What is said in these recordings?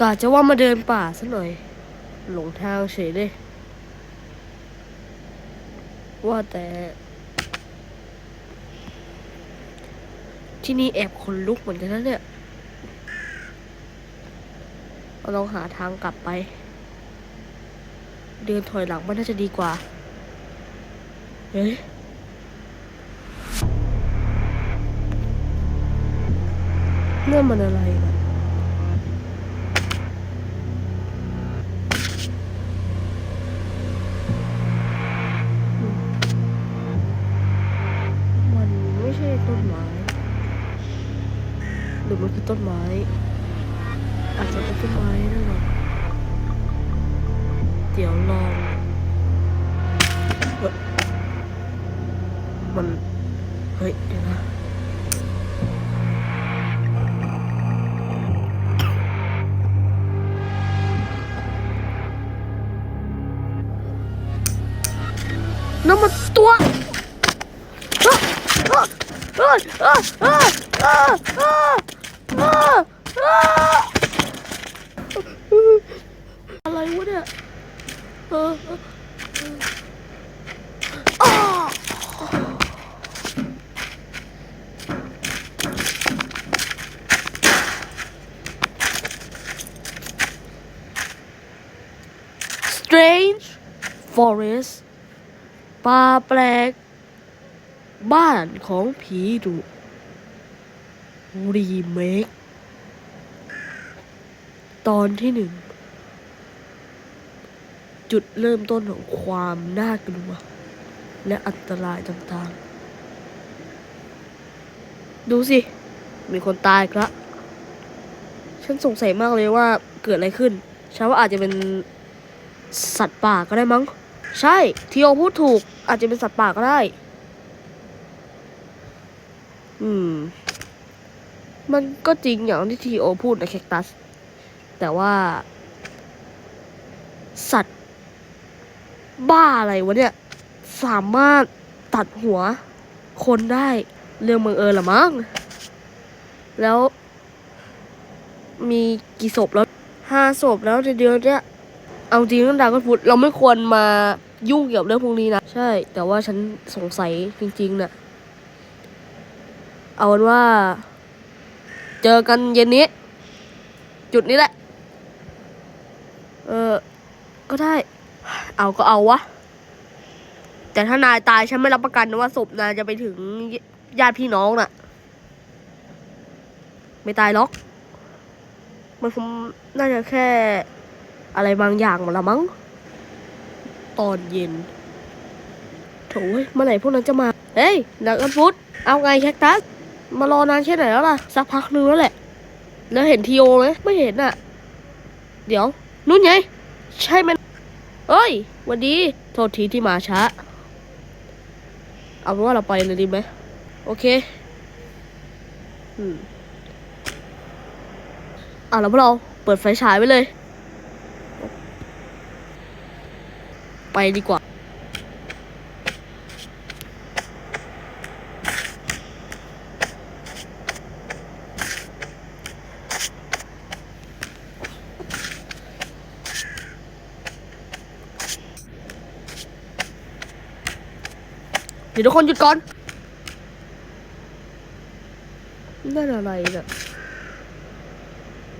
กะจะว่ามาเดินป่าซะหน่อย หลงทางเฉยเลย ว่าแต่ ที่นี่แอบขนลุกเหมือนกันนะเนี่ยเราลองหาทางกลับไป เดินถอยหลังมันน่าจะดีกว่า เฮ้ย เรื่องมันอะไรนะมันไม่ใช่ต้นไม้หรือมันคือต้นไม้ อาจจะเป็นต้นไม้นั่นหรอเดี๋ยวลอง มัน เฮ้ย เดี๋ยวนะ น้ำมันตัวเอ้ยเอ้ยเอ้ยเอ้ยเอ้ยเอ้ยเอ้ยอะไรวะเนี่ยเออเอออ้า Strange Forest ป่าแปลก บ้านของผีดุรีเมค ตอนที่หนึ่ง จุดเริ่มต้นของความน่ากลัว และอันตรายต่างๆ ดูสิ มีคนตายอีกละฉันสงสัยมากเลยว่าเกิดอะไรขึ้นฉันว่าอาจจะเป็นสัตว์ป่าก็ได้มั้ง ใช่ทีโอพูดถูก อาจจะเป็นสัตว์ป่าก็ได้ อืม มันก็จริงอย่างที่ทีโอพูดนะแคคตัส แต่ว่า สัตว์ บ้าอะไรวะเนี่ย สามารถตัดหัว คนได้ เรื่องบังเอิญละมั้ง แล้ว มีกี่ศพแล้วห้าศพแล้วในเดือนเนี้ย เอาจริงเรื่องดาวก็พุธเราไม่ควรมายุ่งเกี่ยวกับเรื่องพวกนี้นะ ใช่ แต่ว่าฉันสงสัยจริงๆนะ่ะ เอาเป็นว่า เจอกันเย็นนี้ จุดนี้แหละ เออ ก็ได้ เอาก็เอาวะ แต่ถ้านายตายฉันไม่รับประกันนะว่าศพนายจะไปถึงญาติพี่น้องน่ะ ไม่ตายหรอก มันคงน่าจะแค่ อะไรบางอย่างละมั้ง ตอนเย็นโถ่เว้ยเมื่อไหร่พวกนั้นจะมา เฮ้ยดักอันฟุตเอาไงแคคตัส มารอนานแค่ไหนแล้วล่ะ สักพักนึงแล้วแหละ แล้วเห็นทีโอไหมไม่เห็นอะ เดี๋ยวนู่นไง ใช่มันเอ้ย วันดี โทษทีที่มาช้า เอาเป็นว่าเราไปเลยดีไหม โอเค อืมอะแล้วพวกเราเปิดไฟฉายไว้เลย ไปดีกว่า เดี๋ยวทุกคนหยุดก่อนนั่นอะไรเนี่ย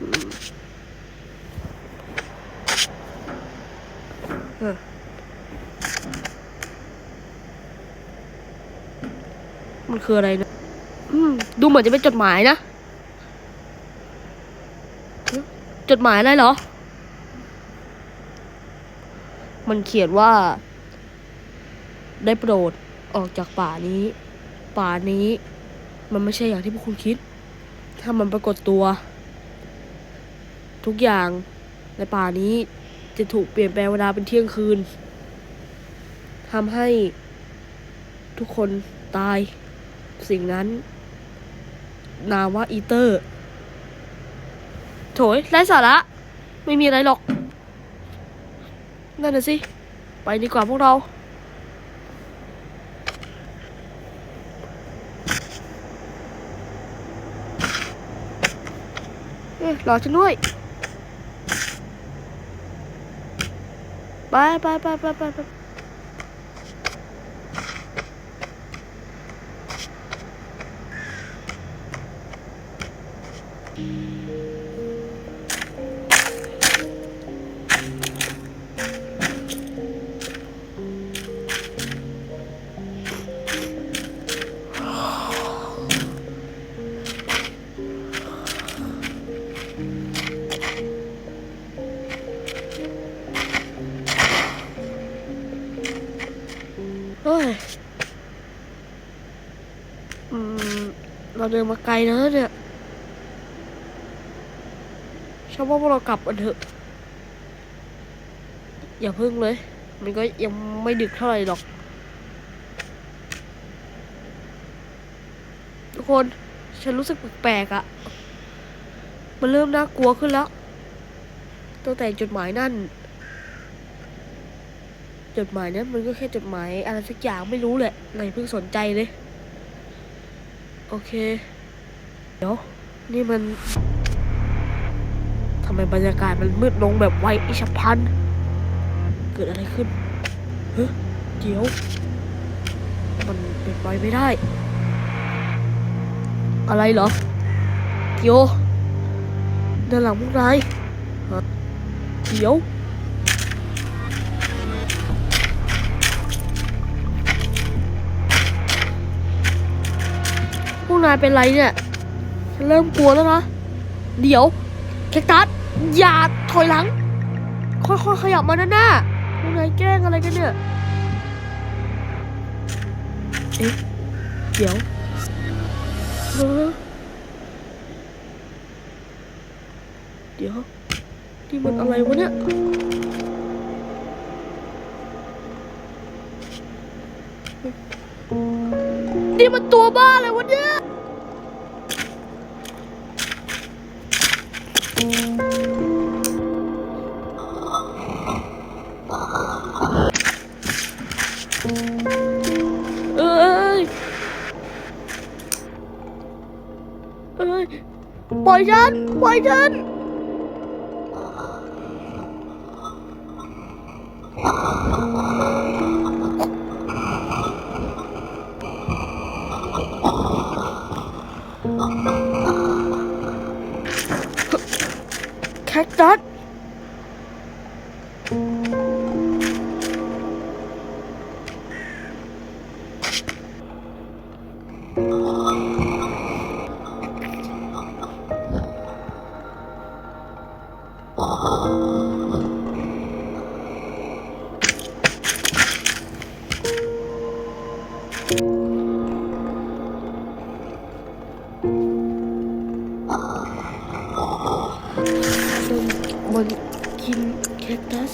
อืมเออ มันคืออะไรนะอืมดูเหมือนจะเป็นจดหมายนะเอ๊ะจดหมายอะไรเหรอ มันเขียนว่า ได้โปรดออกจากป่านี้ ป่านี้ มันไม่ใช่อย่างที่พวกคุณคิด ถ้ามันปรากฏตัว ทุกอย่างในป่านี้จะถูกเปลี่ยนแปลงเวลาเป็นเที่ยงคืนทำให้ทุกคนตาย สิ่งนั้น นามว่าอีเตอร์ โถยไร้สาระ ไม่มีอะไรหรอก นั่นน่ะสิ ไปดีกว่าพวกเราเอ้ยรอฉันด้วย ไปไปไปไปไป เฮ้ยอืมเราเดินมาไกลนะเนี่ย ฉันว่าพวกเรากลับกันเถอะ อย่าพึ่งเลย มันก็ยังไม่ดึกเท่าไหร่หรอก ทุกคน ฉันรู้สึกแปลกๆอะ่ะมันเริ่มน่ากลัวขึ้นแล้ว ตั้งแต่จดหมายนั่น จดหมายนั้นมันก็แค่จดหมายอะไรสักอย่างไม่รู้แหละนายเพิ่งสนใจเลย โอเค เดี๋ยว นี่มันำไมบรรยากาศมันมืดลงแบบไวอิชพันเกิดอะไรขึ้นเฮ้ยเดี๋ยว มันเป็นไปไม่ได้ อะไรเหรอเกียวด้านหลังพวกนายเดี๋ยวพวกนายเป็นไรเนี่ย ฉันเริ่มกลัวแล้วนะ เดี๋ยว แคคตัส อย่าถอยหลัง ค่อยๆขยับมาด้านหน้าพวกนายแกล้งอะไรกันเนี่ย เอ๊ะ เดี๋ยวเออเดี๋ยวนี่มันอะไรวะเนี่ย นี่มันตัวบ้าอะไรวะเนี่ย เอ้ยเอ้ยปล่อยฉันปล่อยฉันแคคตัส มันกินแคคตัส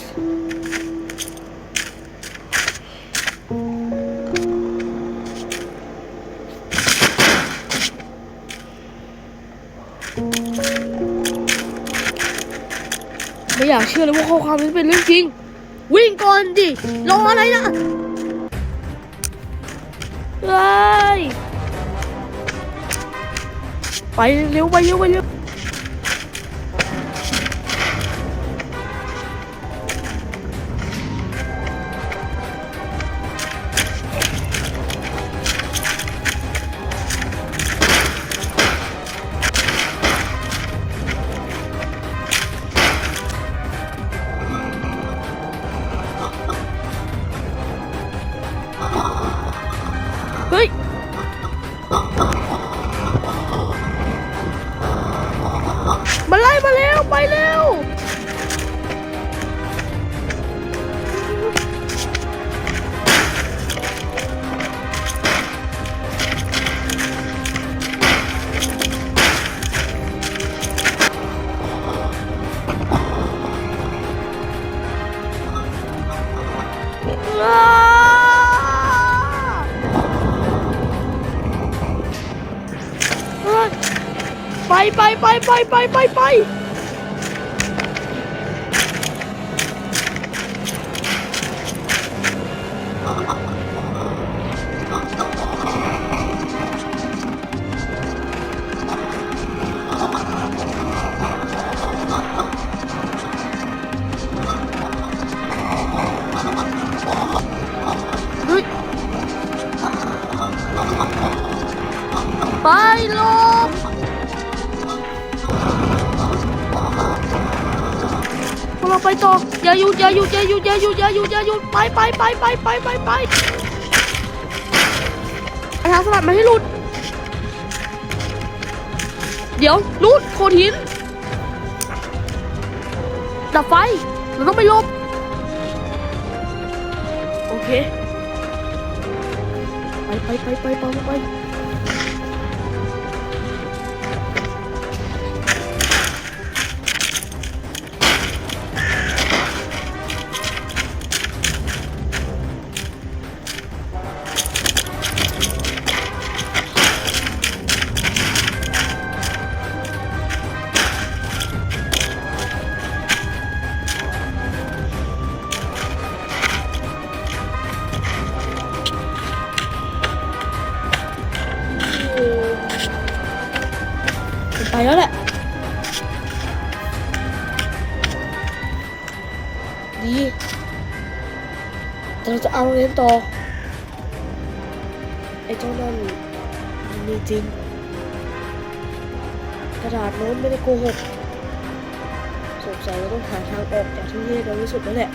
ไม่อยากเชื่อเลยว่าข้อความนี้เป็นเรื่องจริง วิ่งก่อนดิรออะไรนะ เฮ้ยไปเร็วไปเร็วไปเร็ว มาไล่มาเร็วไปเร็ว ไปไปไปไปไปไปไป อย่าหยุดอย่าหยุดอย่าหยุดอย่าหยุดอย่าหยุดอย่าหยุดไปไปไปไปไปไปไปไอ้ทางสลัดมาให้หลุด เดี๋ยวนู่นโคนหินดับไฟเราต้องไปลบ โอเค ไปไปไปไปไปไป ไปแล้วแหละดีแต่เราจะเอาเรียนต่อไอ้เจ้านั่นมันมีจริง กระดาษโน้นไม่ได้โกหกสงสัยเราต้องหาทางออกจากที่นี่เร็วที่สุดแล้วแหละ